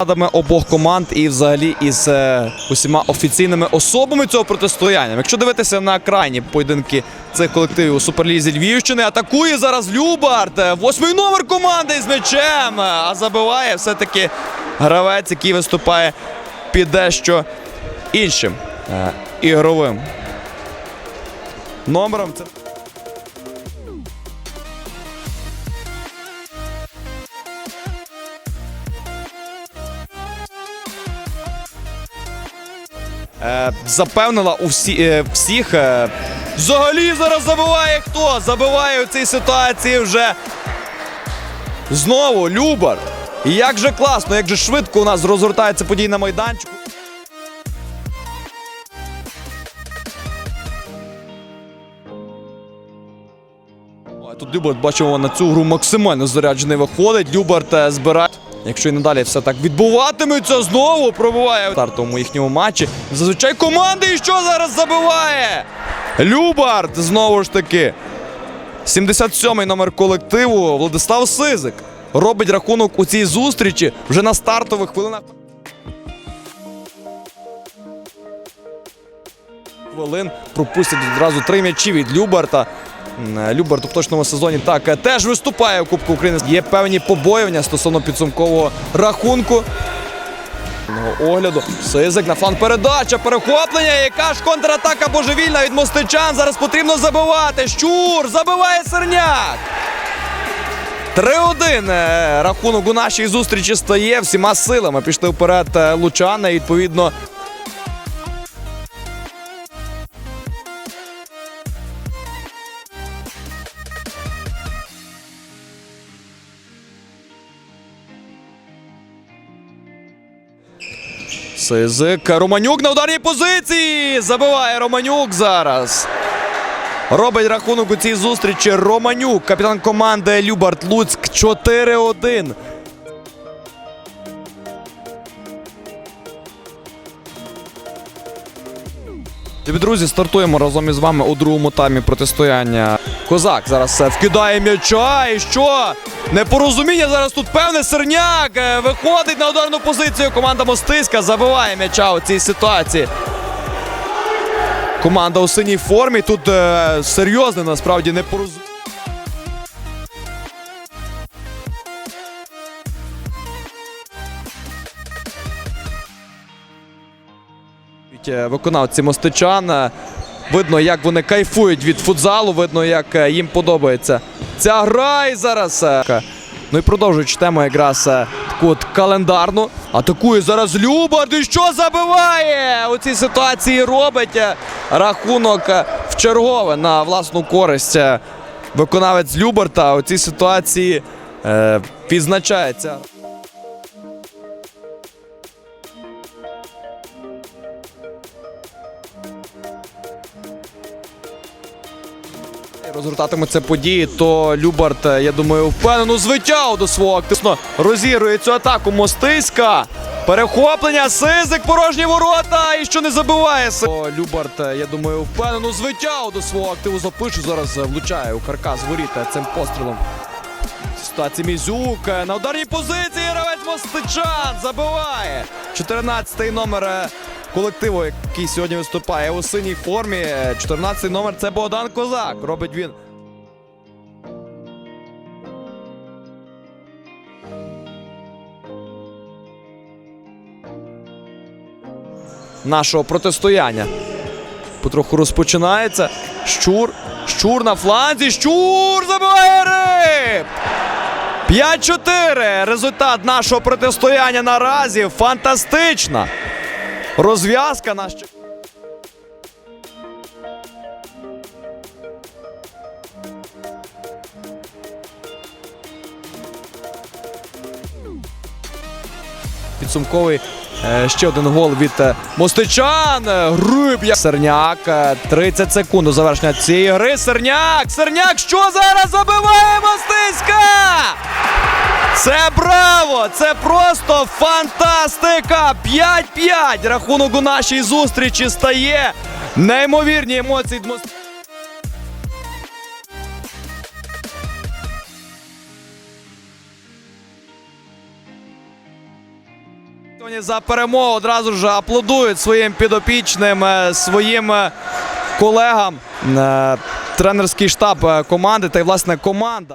Радами обох команд і взагалі із е, усіма офіційними особами цього протистояння. Якщо дивитися на крайні поєдинки цих колективів у Суперлізі Львівщини, атакує зараз Любард. Е, Восьмий номер команди із м'ячем. Е, А забиває все-таки гравець, який виступає під дещо іншим ігровим номером. Запевнила у всі, е, всіх. Е, взагалі зараз забиває хто? Забиває у цій ситуації вже знову Любар. І як же класно, як же швидко у нас розгортається подій на майданчику. Тут Любард бачимо на цю гру максимально заряджений виходить. Любард е, збирає. Якщо і надалі все так відбуватиметься, знову пробиває в стартовому їхньому матчі. Зазвичай команди що зараз забиває? Любард знову ж таки. 77-й номер колективу Владислав Сизик робить рахунок у цій зустрічі вже на стартових хвилинах. Хвилин пропустять одразу три м'ячі від Любарта. Е, у точному сезоні так е, теж виступає у Кубку України. Є певні побоювання стосовно підсумкового рахунку. Огляду. Сизик на фланг передача, перехоплення. Яка ж контратака божевільна від мостичан. Зараз потрібно забивати. Щур забиває Серняк. 3-1 е, рахунок у нашій зустрічі стає всіма силами. Пішли вперед лучани. Відповідно, Сизик. Романюк на ударній позиції. Забиває Романюк зараз. Робить рахунок у цій зустрічі Романюк, капітан команди Любард Луцьк 4-1. Тобі, друзі, стартуємо разом із вами у другому таймі протистояння. Козак зараз вкидає м'яча. І що? Непорозуміння зараз тут певне Серняк. е, Виходить на ударну позицію. Команда Мостиська забиває м'яча у цій ситуації. Команда у синій формі. Тут е, серйозне насправді непорозуміння. Е, Виконавці мостичан. Видно, як вони кайфують від футзалу, видно, як е, їм подобається ця гра і зараз. е, Ну і продовжуючи тему якраз е, таку от календарну. Атакує зараз Любард. І що забиває? У цій ситуації робить рахунок в чергове на власну користь. Виконавець Любарта у цій ситуації е, відзначається. Розгортатимуться події, то Любарт, е, я думаю, впевнено звитяв до свого активно розігрує цю атаку Мостиська. Перехоплення, Сизик, порожні ворота. І що не забиває. О, Любарт, е, я думаю, впевнено звитяв до свого активу запишу. Зараз е, влучає у каркас воріт е, цим пострілом. Ситуація Мізюк на ударній позиції. Гравець Мостичан забиває. 14-й номер колективу, який сьогодні виступає у синій формі. Е, 14-й номер це Богдан Козак. Робить він. Нашого протистояння потроху розпочинається. Щур. Щур на фланзі. Щур забиває риб! 5-4. Результат нашого протистояння наразі фантастична. Розв'язка наш. Підсумковий е, ще один гол від е, Мостичан. Е, Гриб Серняк. е, 30 секунд до завершення цієї гри. Серняк! Серняк! Що зараз забиває Мостиська? Це браво! Це просто фантастика! 5-5! Рахунок у нашій зустрічі стає. Неймовірні емоції. За перемогу одразу ж аплодують своїм підопічним, е, своїм е, колегам. Е, Тренерський штаб команди та й власне команда.